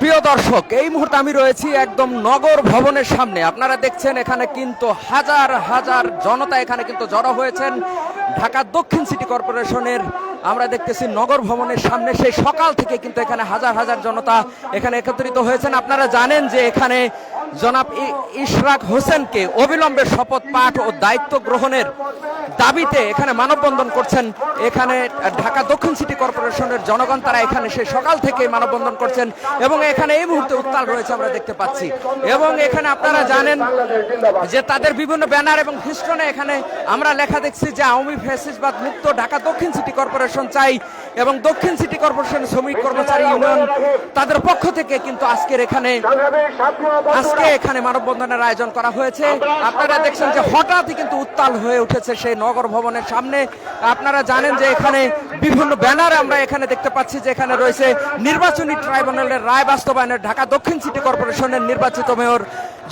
প্রিয় দর্শক, এই মুহূর্তে আমি রয়েছি একদম নগর ভবনের সামনে। আপনারা দেখছেন এখানে কিন্তু হাজার হাজার জনতা এখানে কিন্তু জড়ো হয়েছেন। ঢাকা দক্ষিণ সিটি কর্পোরেশনের আমরা দেখতেছি নগর ভবনের সামনে সেই সকাল থেকে কিন্তু এখানে হাজার হাজার জনতা এখানে একত্রিত হয়েছেন। আপনারা জানেন যে এখানে জনাব ইশরাক হোসেনকে অবিলম্বে শপথ পাঠ ও দায়িত্ব গ্রহণের দাবিতে এখানে মানববন্ধন করছেন। এখানে ঢাকা দক্ষিণ সিটি কর্পোরেশনের জনগণ, তারা এখানে সেই সকাল থেকে মানববন্ধন করছেন এবং এখানে এই মুহূর্তে উত্তাল রয়েছে আমরা দেখতে পাচ্ছি। এবং এখানে আপনারা জানেন যে তাদের বিভিন্ন ব্যানার এবং ফিস্টনে এখানে আমরা লেখা দেখছি যে আওয়ামী ফ্যাসিসবাদ মুক্ত ঢাকা দক্ষিণ সিটি কর্পোরেশন চাই এবং দক্ষিণ সিটি কর্পোরেশন শ্রমিক কর্মচারী ইউনিয়ন তাদের পক্ষ থেকে কিন্তু আজকের এখানে, আজকে এখানে মানববন্ধনের আয়োজন করা হয়েছে। আপনারা দেখছেন যে হঠাৎই কিন্তু উত্তাল হয়ে উঠেছে সেই নগর ভবনের সামনে। আপনারা জানেন যে এখানে বিভিন্ন ব্যানার আমরা এখানে দেখতে পাচ্ছি যে এখানে রয়েছে নির্বাচনী ট্রাইব্যুনালের রায় বাস্তবায়নের ঢাকা দক্ষিণ সিটি কর্পোরেশনের নির্বাচিত মেয়র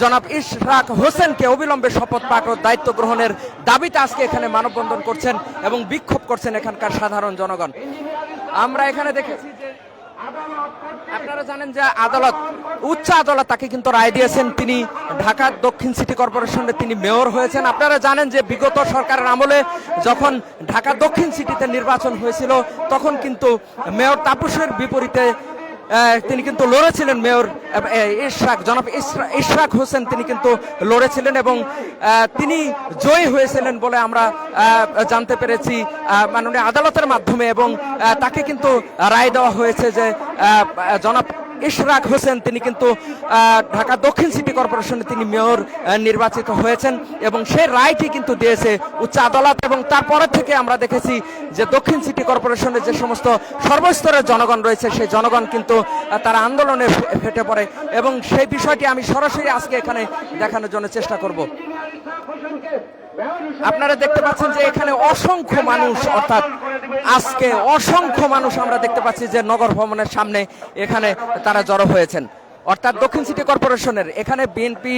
জনাব ইশরাক হোসেনকে অবিলম্বে শপথ পাঠ দায়িত্ব গ্রহণের দাবিতে আজকে এখানে মানববন্ধন করছেন এবং বিক্ষোভ করছেন এখানকার সাধারণ জনগণ। আমরা এখানে দেখেছি আপনারা জানেন যে আদালত, উচ্চ আদালত তাকে কিন্তু রায় দিয়েছেন। তিনি ঢাকা দক্ষিণ সিটি কর্পোরেশনের তিনি মেয়র হয়েছেন। আপনারা জানেন যে বিগত সরকারের আমলে যখন ঢাকা দক্ষিণ সিটিতে নির্বাচন হয়েছিল, তখন কিন্তু মেয়র তাপসের বিপরীতে তিনি কিন্তু লড়েছিলেন মেয়র ইশরাক, জনাব ইশরাক হোসেন তিনি কিন্তু লড়েছিলেন এবং তিনি জয়ী হয়েছিলেন বলে আমরা জানতে পেরেছি মাননীয় আদালতের মাধ্যমে এবং তাকে কিন্তু রায় দেওয়া হয়েছে যে জনাব ইশরাক হোসেন, তিনি কিন্তু ঢাকা দক্ষিণ সিটি কর্পোরেশনে তিনি মেয়র নির্বাচিত হয়েছেন এবং সেই রায়টি কিন্তু দিয়েছে উচ্চ আদালত এবং তারপরে থেকে আমরা দেখেছি যে দক্ষিণ সিটি কর্পোরেশনের যে সমস্ত সর্বস্তরের জনগণ রয়েছে, সেই জনগণ কিন্তু তারা আন্দোলনে ফেটে পড়ে এবং সেই বিষয়টি আমি সরাসরি আজকে এখানে দেখানোর জন্য চেষ্টা করব। আপনারা দেখতে পাচ্ছেন যে এখানে অসংখ্য মানুষ, অর্থাৎ আজকে অসংখ্য মানুষ আমরা দেখতে পাচ্ছি যে নগর ভবনের সামনে এখানে তারা জড়ো হয়েছেন। অর্থাৎ দক্ষিণ সিটি কর্পোরেশনের এখানে বিএনপি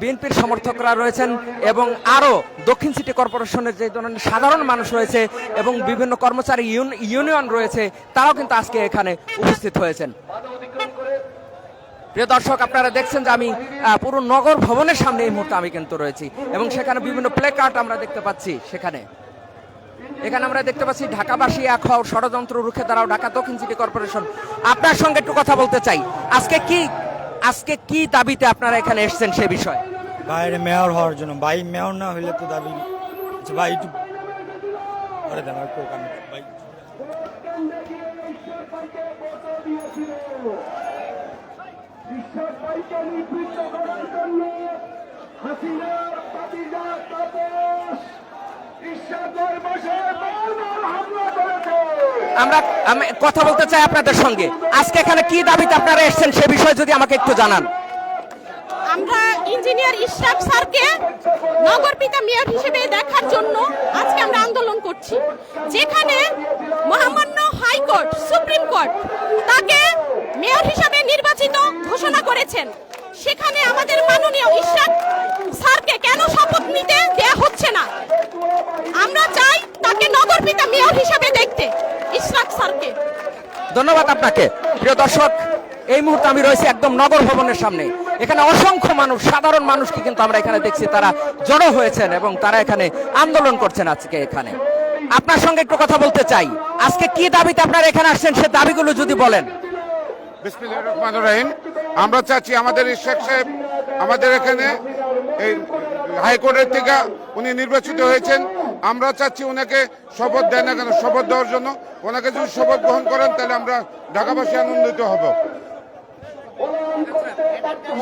বিএনপির সমর্থকরা রয়েছেন এবং আরও দক্ষিণ সিটি কর্পোরেশনের যে ধরনের সাধারণ মানুষ রয়েছে এবং বিভিন্ন কর্মচারী ইউন- ইউনিয়ন রয়েছে, তারাও কিন্তু আজকে এখানে উপস্থিত হয়েছেন। প্রিয় দর্শক, আপনারা দেখছেন যে আমি পুরো নগর ভবনের সামনে এই মুহূর্তে আমি কিন্তু রয়েছি এবং সেখানে বিভিন্ন প্লে কার্ড আমরা দেখতে পাচ্ছি সেখানে। এখানে আমরা দেখতে পাচ্ছি ঢাকাবাসী এক হও ষড়যন্ত্র রুখে দাঁড়াও, ঢাকা দক্ষিণ সিটি কর্পোরেশন। আপনার সঙ্গে একটু কথা বলতে চাই। আজকে কি আজকে কি দাবিতে আপনারা এখানে এসেছেন সে বিষয়ে? বাইরে মেয়র হওয়ার জন্য। ভাই, মেয়র না হইলে তো দাবি আচ্ছা ভাই, একটু ভাই করার জন্য হাসিনার তাপস ঈশ্বর আমরা, আমি কথা বলতে চাই আপনাদের সঙ্গে। আজকে এখানে কি দাবিতে আপনারা এসেছেন সে বিষয়ে যদি আমাকে একটু জানান। আমরা ইঞ্জিনিয়ার ইশরাক স্যারকে নগর পিতা মেয়র হিসেবে দেখার জন্য আজকে আমরা আন্দোলন করছি। যেখানে মহামান্য হাইকোর্ট সুপ্রিম কোর্ট তাকে মেয়র হিসাবে নির্বাচিত ঘোষণা করেছেন। সেখানে আমাদের মাননীয় ইশরাক স্যারকে কেন শপথ নিতে দেয়া হচ্ছে না? আমরা চাই তাকে নগর পিতা মেয়র হিসাবে দেখতে ইশরাক স্যারকে। ধন্যবাদ আপনাকে। প্রিয় দর্শক এই মুহূর্তে আমি রয়েছি একদম নগর ভবনের সামনে। এখানে অসংখ্য মানুষ, সাধারণ মানুষকে কিন্তু আমরা এখানে দেখছি, তারা জড়ো হয়েছেন এবং তারা এখানে আন্দোলন করছেন আজকে এখানে। আপনার সঙ্গে একটু কথা বলতে চাই। আজকে কি দাবিতে আপনারা এখানে আসছেন, সে দাবিগুলো যদি বলেন। আমরা চাচ্ছি আমাদের ইশাক সাহেব, আমাদের এখানে এই হাইকোর্টের থেকে উনি নির্বাচিত হয়েছেন। আমরা চাচ্ছি ওনাকে শপথ দেয় না কেন শপথ দেওয়ার জন্য। ওনাকে যদি শপথ গ্রহণ করেন, তাহলে আমরা ঢাকাবাসী আনন্দিত হব।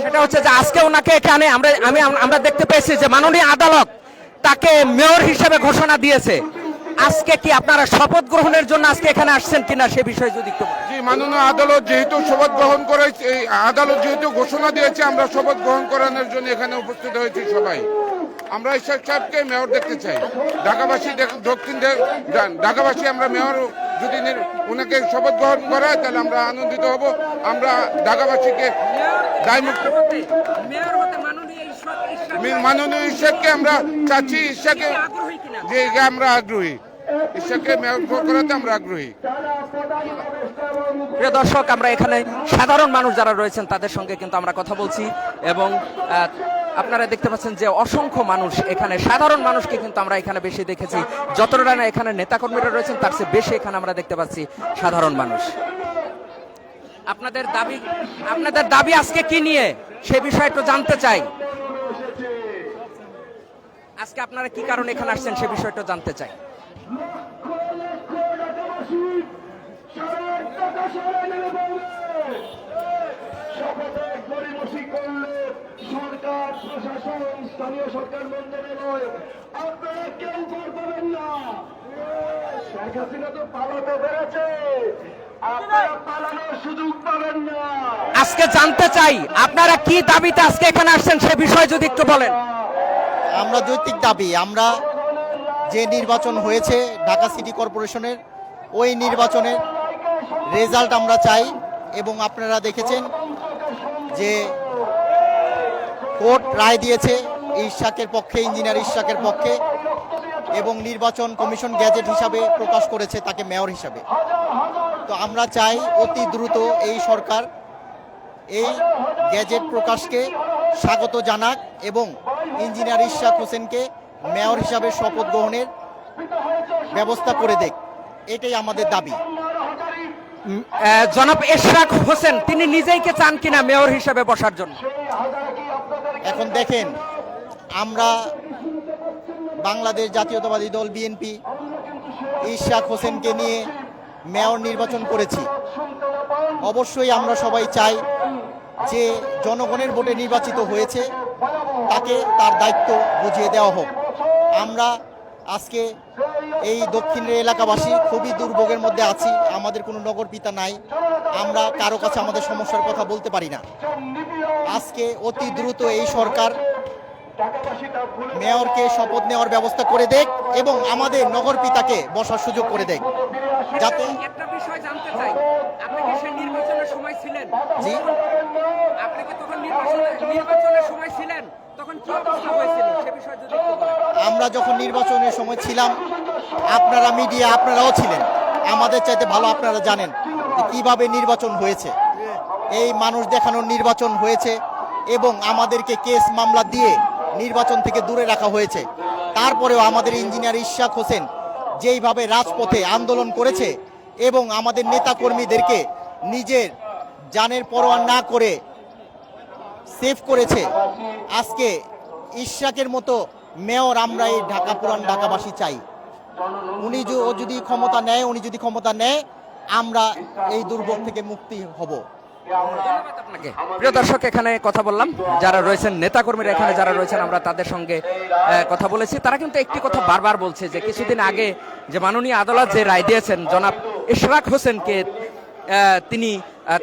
সেটা হচ্ছে যে আজকে ওনাকে এখানে আমরা আমি আমরা দেখতে পেয়েছি যে মাননীয় আদালত তাকে মেয়র হিসেবে ঘোষণা দিয়েছে। আজকে কি আপনারা শপথ গ্রহণের জন্য আজকে এখানে আসছেন কিনা সে বিষয়ে যদি একটু জি মাননীয় আদালত যেহেতু শপথ গ্রহণ করে আদালত যেহেতু ঘোষণা দিয়েছে আমরা শপথ গ্রহণ করানোর জন্য এখানে উপস্থিত হয়েছি সবাই। আমরা ইশাক সাহেবকে মেয়র দেখতে চাই। ঢাকাবাসী দক্ষিণ ঢাকাবাসী আমরা মেয়র যদি ওনাকে শপথ গ্রহণ করায়, তাহলে আমরা আনন্দিত হব। আমরা ঢাকাবাসীকে দায়মুক্ত মাননীয় ঈশ্বরকে আমরা চাচ্ছি, ঈশ্বরকে যে আমরা আগ্রহী। ঈশ্বরকে মেয়র করাতে আমরা আগ্রহী। প্রিয় দর্শক, আমরা এখানে সাধারণ মানুষ যারা রয়েছেন, তাদের সঙ্গে কিন্তু আমরা কথা বলছি এবং আপনারা দেখতে পাচ্ছেন যে অসংখ্য মানুষ এখানে, সাধারণ মানুষকে কিন্তু আমরা এখানে বেশি দেখেছি। যতটা না এখানে নেতাকর্মীরা রয়েছেন, তার চেয়ে বেশি এখানে আমরা দেখতে পাচ্ছি সাধারণ মানুষ। আপনাদের দাবি আপনাদের দাবি আজকে কি নিয়ে? সে বিষয়ে একটু জানতে চাই। আজকে আপনারা কি কারণে এখানে আসছেন, সে বিষয়টা জানতে চাই গরিমসি করলে সরকার প্রশাসন স্থানীয় সরকার মন্দিরে নয় আপনারা কেউ ভোট পাবেন না। শেখ হাসিনা তো পালাতে পেরেছে। আপনারা পালানোর সুযোগ পাবেন না। আজকে জানতে চাই আপনারা কি দাবিতে আজকে এখানে আসছেন সে বিষয়ে যদি একটু বলেন। আমরা যৌক্তিক দাবি আমরা যে নির্বাচন হয়েছে ঢাকা সিটি কর্পোরেশনের ওই নির্বাচনের রেজাল্ট আমরা চাই এবং আপনারা দেখেছেন যে কোর্ট রায় দিয়েছে ইশাকের পক্ষে ইঞ্জিনিয়ার ইশাকের পক্ষে এবং নির্বাচন কমিশন গ্যাজেট হিসাবে প্রকাশ করেছে তাকে মেয়র হিসাবে। তো আমরা চাই অতি দ্রুত এই সরকার এই গ্যাজেট প্রকাশকে স্বাগত জানাক এবং ইঞ্জিনিয়ার ইশাক হোসেনকে মেয়র হিসাবে শপথ গ্রহণের ব্যবস্থা করে দেখ এটাই আমাদের দাবি। জনাব এশরাক হোসেন তিনি নিজেই কে চান কিনা মেয়র হিসাবে বসার জন্য? এখন দেখেন, আমরা বাংলাদেশ জাতীয়তাবাদী দল বিএনপি ইশাক হোসেনকে নিয়ে মেয়র নির্বাচন করেছি। অবশ্যই আমরা সবাই চাই যে জনগণের ভোটে নির্বাচিত হয়েছে, তাকে তার দায়িত্ব বুঝিয়ে দেওয়া হোক। আমরা আজকে এই দক্ষিণের এলাকাবাসী খুবই দুর্ভোগের মধ্যে আছি। আমাদের কোনো নগর পিতা নাই। আমরা কারও কাছে আমাদের সমস্যার কথা বলতে পারি না। আজকে অতি দ্রুত এই সরকার মেয়রকে শপথ নেওয়ার ব্যবস্থা করে দেখ এবং আমাদের নগর পিতাকে বসার সুযোগ করে দেখ। যাতে একটা বিষয় জানতে চাই। আপনি কি নির্বাচনের সময় ছিলেন? জি। আপনি কি তখন নির্বাচনের নির্বাচনের সময় ছিলেন? তখন কি অবস্থা হয়েছিল? সে বিষয়ে যদি আমরা যখন নির্বাচনের সময় ছিলাম আপনারা মিডিয়া, আপনারাও ছিলেন। আমাদের চাইতে ভালো আপনারা জানেন কীভাবে নির্বাচন হয়েছে। এই মানুষ দেখানোর নির্বাচন হয়েছে এবং আমাদেরকে কেস মামলা দিয়ে নির্বাচন থেকে দূরে রাখা হয়েছে। তারপরেও আমাদের ইঞ্জিনিয়ার ইশাক হোসেন যেইভাবে রাজপথে আন্দোলন করেছে এবং আমাদের নেতাকর্মীদেরকে নিজের জানের পরোয়া না করে সেভ করেছে, আজকে ইশাকের মতো মেয়র আমরা এই ঢাকা পুরান ঢাকাবাসী চাই। উনি যদি ক্ষমতা নেয়, উনি যদি ক্ষমতা নেয়, আমরা এই দুর্ভোগ থেকে মুক্তি হব। প্রিয় দর্শক, এখানে কথা বললাম। যারা রয়েছেন নেতাকর্মীরা এখানে যারা রয়েছেন, আমরা তাদের সঙ্গে কথা বলেছি। তারা কিন্তু একটি কথা বারবার বলছে যে, কিছুদিন আগে যে মাননীয় আদালত যে রায় দিয়েছেন, জনাব ইশরাক হোসেনকে তিনি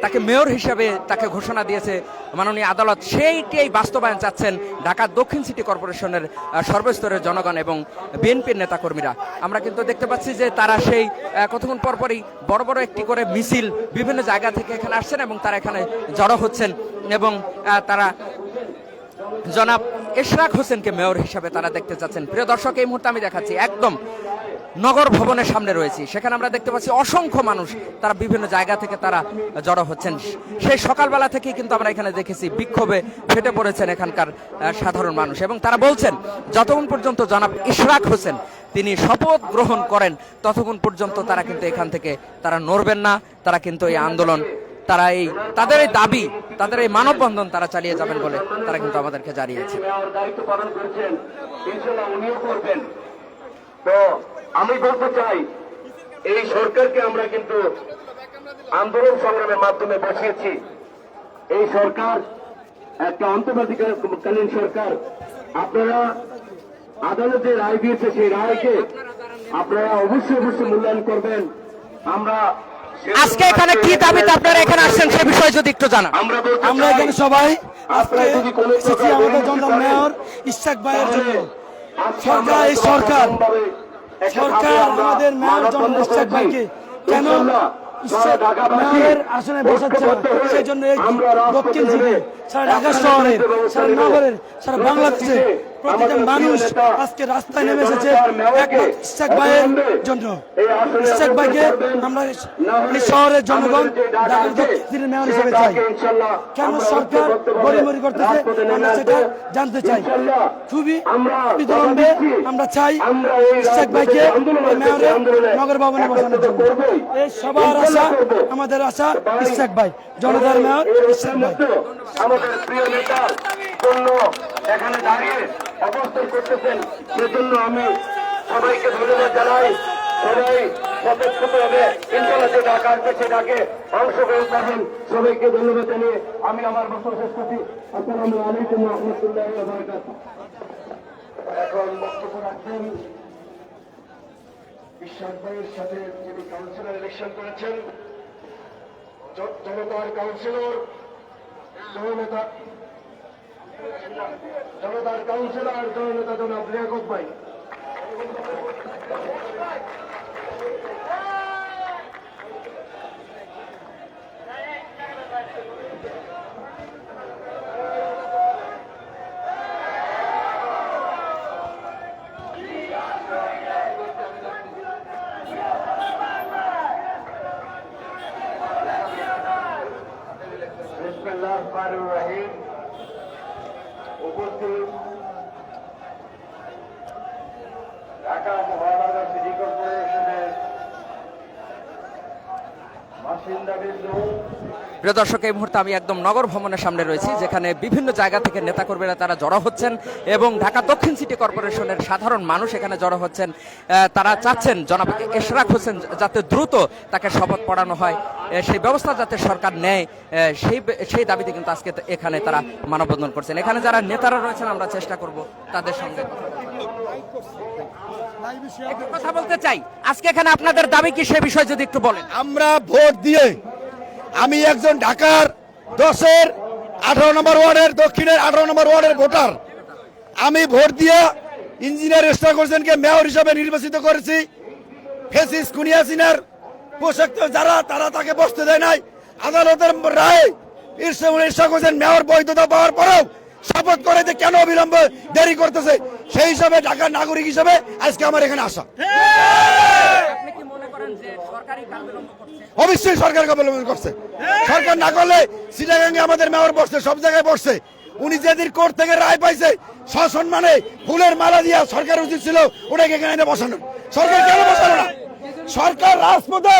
তাকে মেয়র হিসাবে তাকে ঘোষণা দিয়েছে মাননীয় আদালত। সেইটাই বাস্তবায়ন চাচ্ছেন ঢাকা দক্ষিণ সিটি কর্পোরেশনের সর্বস্তরের জনগণ এবং বিএনপির নেতাকর্মীরা। আমরা কিন্তু দেখতে পাচ্ছি যে তারা সেই কতক্ষণ পরপরই বড় বড় একটি করে মিছিল বিভিন্ন জায়গা থেকে এখানে আসছেন এবং তারা এখানে জড়ো হচ্ছেন এবং তারা জনাব এশরাক হোসেনকে মেয়র হিসাবে তারা দেখতে চাচ্ছেন। প্রিয় দর্শক, এই মুহূর্তে আমি দেখাচ্ছি একদম নগর ভবনের সামনে রয়েছি। সেখানে আমরা দেখতে পাচ্ছি অসংখ্য মানুষ তারা বিভিন্ন জায়গা থেকে তারা জড়ো হচ্ছেন। সেই সকালবেলা থেকেই কিন্তু আমরা এখানে দেখেছি বিক্ষোভে ফেটে পড়েছেন এখানকার সাধারণ মানুষ এবং তারা বলছেন, যতক্ষণ পর্যন্ত জনাব ইশরাক হোসেন তিনি শপথ গ্রহণ করেন, ততক্ষণ পর্যন্ত তারা কিন্তু এখান থেকে তারা নড়বেন না। তারা কিন্তু এই আন্দোলন, তারা এই, তাদের এই দাবি, তাদের এই মানববন্ধন তারা চালিয়ে যাবেন বলে তারা কিন্তু আমাদেরকে জানিয়েছে তো আমি বলতে চাই এই সরকারকে আমরা কিন্তু আন্দোলন সংগ্রামের মাধ্যমে বসিয়েছি। এই সরকার একটা অন্তর্বর্তীকালীন সরকার। আপনারা আদালতে রায় দিয়েছে সেই রায়কে আপনারা অবশ্যই অবশ্যই মূল্যায়ন করবেন। আমরা আজকে এখানে কি দাবিতে আপনারা এখানে আসছেন সে বিষয়ে যদি একটু জানান। আমরা এখানে সবাই আজকে আমাদের জন্য মেয়র ইশাক ভাইয়ের জন্য। সরকার, আমরা এই সরকার, সরকার আমাদের মেয়র জনাব ভাইকে কেন মেয়রের আসনে বসাচ্ছে সেই জন্য এই দক্ষিণ থেকে সারা ঢাকা শহরের সারা নগরের সারা বাংলাদেশে প্রতিটা মানুষ আজকে রাস্তায় নেমে এসেছে। একমাত্র ইশাক ভাইয়ের জন্য। ইশাক ভাইকে আমরা শহরের জনগণ মেয়র হিসেবে চাই। কেন সরকার গড়িমড়ি করতেছে আমরা সেটা জানতে চাই। খুবই আমরা বিলম্বে আমরা চাই ইশাক ভাইকে আন্দোলন এই মেয়রে নগর ভবনে বসানোর জন্য। এই সবার আশা আমাদের আশা ইশাক ভাই জনতার মেয়র ইশাক ভাই। আমাদের প্রিয় নেতার জন্য এখানে দাঁড়িয়ে অবস্থান করতেছেন, সেজন্য আমি সবাইকে ধন্যবাদ জানাই। সবাই স্বতঃস্ফূর্তভাবে ইনশাল্লাহ যে ডাকা আসবে ডাকে অংশগ্রহণ করবেন। সবাইকে ধন্যবাদ জানিয়ে আমি আমার বক্তব্য শেষ করছি। আসসালামু আলাইকুম রহমতুল্লাহ এখন বক্তব্য রাখবেন বিশ্বাস ভাইয়ের সাথে যিনি কাউন্সিলর ইলেকশন করেছেন জনতার কাউন্সিলর জননেতা জনতার কাউন্সিলর জননেতা জনাব লিয়াকত ভাই বিসমিল্লাহ রহমানির রহিম উপস্থিত। ঢাকা মহানগর সিটি কর্পোরেশনের বাসিন্দাবৃন্দ প্রিয় দর্শক, এই মুহূর্তে আমি একদম নগর ভবনের সামনে রয়েছি, যেখানে বিভিন্ন জায়গা থেকে নেতাকর্মীরা তারা জড়ো হচ্ছেন এবং ঢাকা দক্ষিণ সিটি কর্পোরেশনের সাধারণ মানুষ এখানে জড়ো হচ্ছেন। তারা চাচ্ছেন, জনাব এশরাক হোসেন, যাতে দ্রুত তাকে শপথ পড়ানো হয় সেই ব্যবস্থা যাতে সরকার নেয় সেই সেই দাবিতে কিন্তু আজকে এখানে তারা মানববন্ধন করছেন। এখানে যারা নেতারা রয়েছেন, আমরা চেষ্টা করব তাদের সঙ্গে কথা কথা বলতে চাই। আজকে এখানে আপনাদের দাবি কি, সে বিষয়ে যদি একটু বলেন। আমরা ভোট দিয়ে আমি একজন ঢাকার দশের আঠারো নম্বর ওয়ার্ডের, দক্ষিণের আঠারো নম্বর ওয়ার্ডের ভোটার। আমি ভোট দিয়ে ইঞ্জিনিয়ার ইশরাক হোসেনকে মেয়র হিসাবে নির্বাচিত করেছি। ফেসিস কুনিয়াসিনার পোশাক যারা, তারা তাকে বসতে দেয় নাই। আদালতের রায় ইশরাক হোসেন মেয়র বৈধতা পাওয়ার পরেও শপথ করে যে কেন অবিলম্বে দেরি করতেছে, সেই হিসাবে ঢাকার নাগরিক হিসাবে আজকে আমার এখানে আসা আপনি কি মনে করেন যে সরকারি কাল বিলম্ব করছে অবশ্যই সরকার অবলম্বন করছে। সরকার না করলে সিটাগাঙ্গে আমাদের মেয়র বসছে, সব জায়গায় বসছে। উনি যেদিন কোর্ট থেকে রায় পাইছে সসম্মানে ফুলের মালা দিয়া সরকার উচিত ছিল ওটাকে এখানে বসানো সরকার কেন বসানো না? সরকার রাজপথে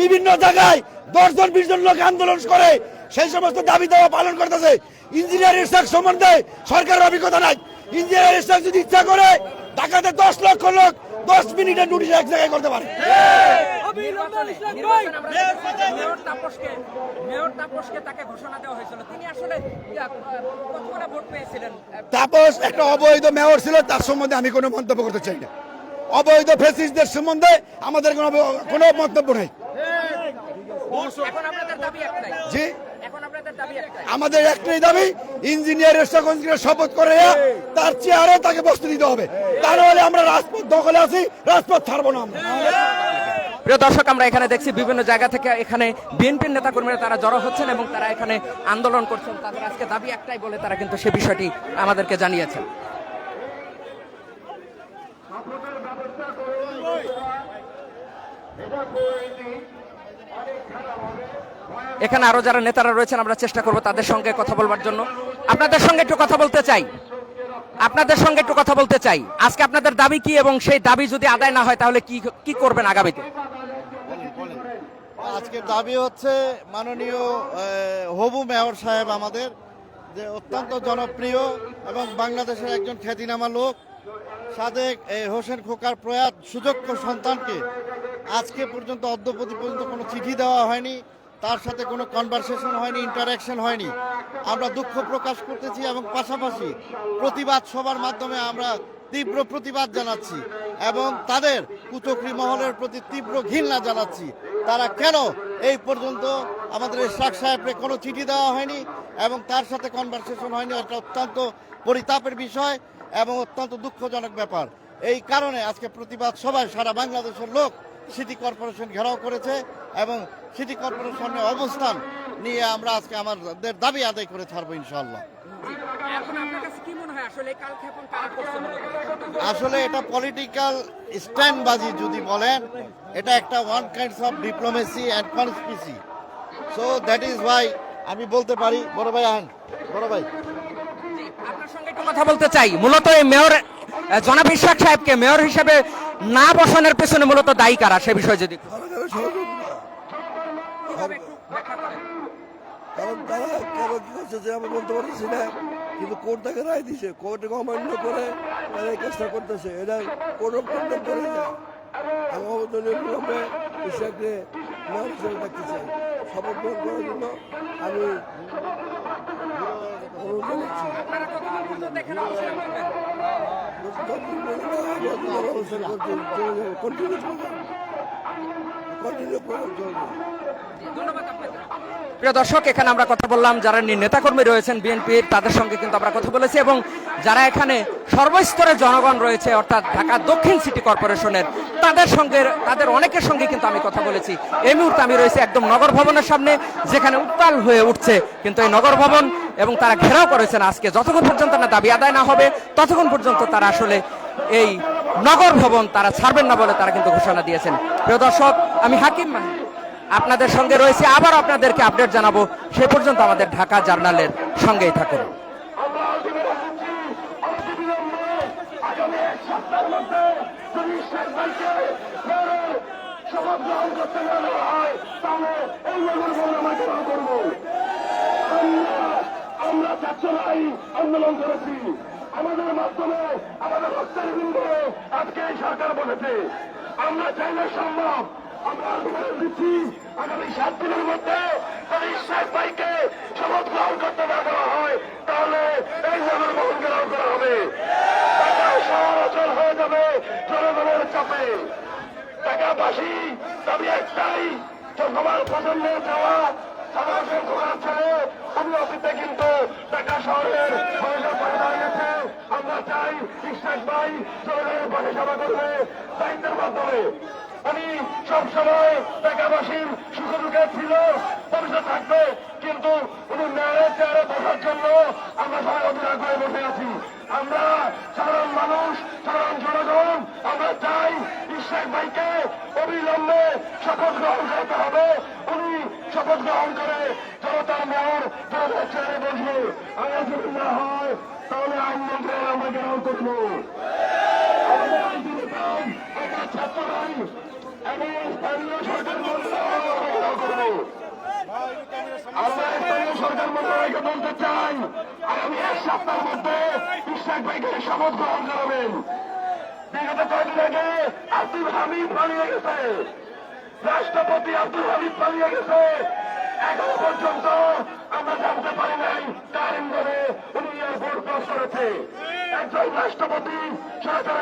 বিভিন্ন জায়গায় দশজন বিশ জন লোক আন্দোলন করে, সেই সমস্ত দাবি দাওয়া পালন করতেছে। ইঞ্জিনিয়ার ইস্টাক সম্বন্ধে সরকারের অভিজ্ঞতা নাই। ইঞ্জিনিয়ার ইস্টাক যদি ইচ্ছা করে, ঢাকাতে দশ লক্ষ লোক দশ মিনিটের নোটিশ এক জায়গায় করতে পারে। তাপস একটা অবৈধ মেয়র ছিল তার সম্বন্ধে আমি কোনো মন্তব্য করতে চাই না। অবৈধ ফেসিসদের সম্বন্ধে আমাদের কোনো কোনো মন্তব্য নেই। জি এখন আপনাদের দাবি একটাই আমাদের একটাই দাবি ইঞ্জিনিয়ার রেস্টাগঞ্জকে শপথ করে তার চেয়ারে তাকে বসতে দিতে হবে। তা নাহলে আমরা রাজপথ দখলে আছি রাজপথ ছাড়বো না আমরা। প্রিয় দর্শক আমরা এখানে দেখছি বিভিন্ন জায়গা থেকে এখানে বিএনপির নেতাকর্মীরা তারা জড়ো হচ্ছেন এবং তারা এখানে আন্দোলন করছেন। তাদের আজকে দাবি একটাই বলে তারা কিন্তু সে বিষয়টি আমাদেরকে জানিয়েছেন। এখানে আরও যারা নেতারা রয়েছেন, আমরা চেষ্টা করব তাদের সঙ্গে কথা বলবার জন্য। আপনাদের সঙ্গে একটু কথা বলতে চাই। আপনাদের সঙ্গে একটু কথা বলতে চাই। আজকে আপনাদের দাবি কি এবং সেই দাবি যদি আদায় না হয়, তাহলে কি কি করবেন আগামীতে? আজকের দাবি হচ্ছে মাননীয় হবু মেয়র সাহেব আমাদের, যে অত্যন্ত জনপ্রিয় এবং বাংলাদেশের একজন খ্যাতিনামা লোক, সাদেক হোসেন খোকার প্রয়াত সুযোগ্য সন্তানকে আজকে পর্যন্ত, অদ্যপতি পর্যন্ত কোনো চিঠি দেওয়া হয়নি। তার সাথে কোনো কনভারসেশন হয়নি ইন্টারাকশন হয়নি। আমরা দুঃখ প্রকাশ করতেছি এবং পাশাপাশি প্রতিবাদ সবার মাধ্যমে আমরা তীব্র প্রতিবাদ জানাচ্ছি এবং তাদের কুচক্রি মহলের প্রতি তীব্র ঘৃণা জানাচ্ছি। তারা কেন এই পর্যন্ত আমাদের ইশরাক সাহেবকে কোনো চিঠি দেওয়া হয়নি এবং তার সাথে কনভারসেশন হয়নি? এটা অত্যন্ত পরিতাপের বিষয় এবং অত্যন্ত দুঃখজনক ব্যাপার। এই কারণে আজকে প্রতিবাদ সবাই সারা বাংলাদেশের লোক সিটি কর্পোরেশন ঘেরাও করেছে এবং সিটি কর্পোরেশনের অবস্থান নিয়ে আমরা আজকে আমাদের দাবি আদায় করে ছাড়বো ইনশাল্লাহ আসলে এটা পলিটিক্যাল স্ট্যান্ডবাজি যদি বলেন এটা একটা one kinds of diplomacy and conspiracy so that is why আমি বলতে পারি বড় ভাই আহেন বড় ভাই। আপনার সঙ্গে একটু কথা বলতে চাই। মূলত এই মেয়র জনাব ইশাক সাহেবকে মেয়র হিসেবে না বসানোর পেছনে মূলত দায়ী কারা? সে বিষয়ে যদি কারণ তারা কেন কি করছে যে আমি বলতে পারতেছি না কিন্তু কোর্ট তাকে রায় দিছে কোর্ট অমান্য করে তারা এই কাজটা করতেছে। এটা কোনো কন্ডেম করে না আমি অবদানের বিলম্বে ইশাককে মেয়র হিসেবে চাই। শপথ গ্রহণ করার জন্য আমি অনুরোধ জানাচ্ছি অবস্থান করছি কন্টিনিউ প্রিয় দর্শক, এখানে আমরা কথা বললাম যারা নেতাকর্মী রয়েছেন বিএনপির, তাদের সঙ্গে কিন্তু আমরা কথা বলেছি এবং যারা এখানে সর্বস্তরের জনগণ রয়েছে, অর্থাৎ ঢাকা দক্ষিণ সিটি কর্পোরেশনের, তাদের সঙ্গে, তাদের অনেকের সঙ্গে কিন্তু আমি কথা বলেছি। এই মুহূর্তে আমি রয়েছি একদম নগর ভবনের সামনে, যেখানে উত্তাল হয়ে উঠছে কিন্তু এই নগর ভবন এবং তারা ঘেরাও করেছেন আজকে। যতক্ষণ পর্যন্ত না দাবি আদায় না হবে, ততক্ষণ পর্যন্ত তারা আসলে এই নগর ভবন তারা ছাড়বেন না বলে তারা কিন্তু ঘোষণা দিয়েছেন। প্রিয় দর্শক আমি হাকিম মাহিন আপনাদের সঙ্গে রয়েছে, আবার আপনাদেরকে আপডেট জানাব। সে পর্যন্ত আমাদের ঢাকা জার্নালের সঙ্গেই থাকুন। আমরা আন্দোলন করেছি আমাদের মাধ্যমে আমাদের বিন্দু আজকে এই সরকার বসেছে আমরা চাইলে সম্ভব আমরা আন্দোলন দিচ্ছি আগামী সাত দিনের মধ্যে যদি শেখ ভাইকে শপথ গ্রহণ করতে না দেওয়া হয় তাহলে এই নগর ভবন গ্রহণ করা হবে টাকা অচল হয়ে যাবে জনগণের চাপে টাকাবাসী দাবি একটাই চন্দ্রমাল প্রজন্মের যাওয়া সাধারণ ঘোরার ছেড়ে আমি অতীতে কিন্তু ঢাকা শহরের মহিলা পরে দাঁড়িয়েছে আমরা চাই ইশাক ভাই জনগণের পাশে সেবা করবে দায়িত্বের মাধ্যমে। উনি সবসময় ঢাকাবাসীর সুখ দুঃখে ছিল ভবিষ্যৎ থাকবে কিন্তু উনি মেয়রের চেয়ারে বসার জন্য আমরা সবাই অধীর আগ্রহে বসে আছি। আমরা সাধারণ মানুষ সাধারণ জনগণ আমরা চাই ইশাক ভাইকে অবিলম্বে শপথ গ্রহণ করতে হবে। উনি শপথ গ্রহণ করে জনতার মেয়র জনতার চেয়ারে বসবে। আমরা যদি না হয় তাহলে আইন মন্ত্রণালয় আমরা গ্রহণ করব। দিতাম, আমরা হামিদ পালিয়ে গেছে রাষ্ট্রপতি আব্দুল হামিদ পালিয়ে গেছে। এখনও পর্যন্ত আমরা জানতে পারি নাই কার ইন্ধনে উনি এয়ারপোর্ট ক্রস করেছে। একজন রাষ্ট্রপতি সরকার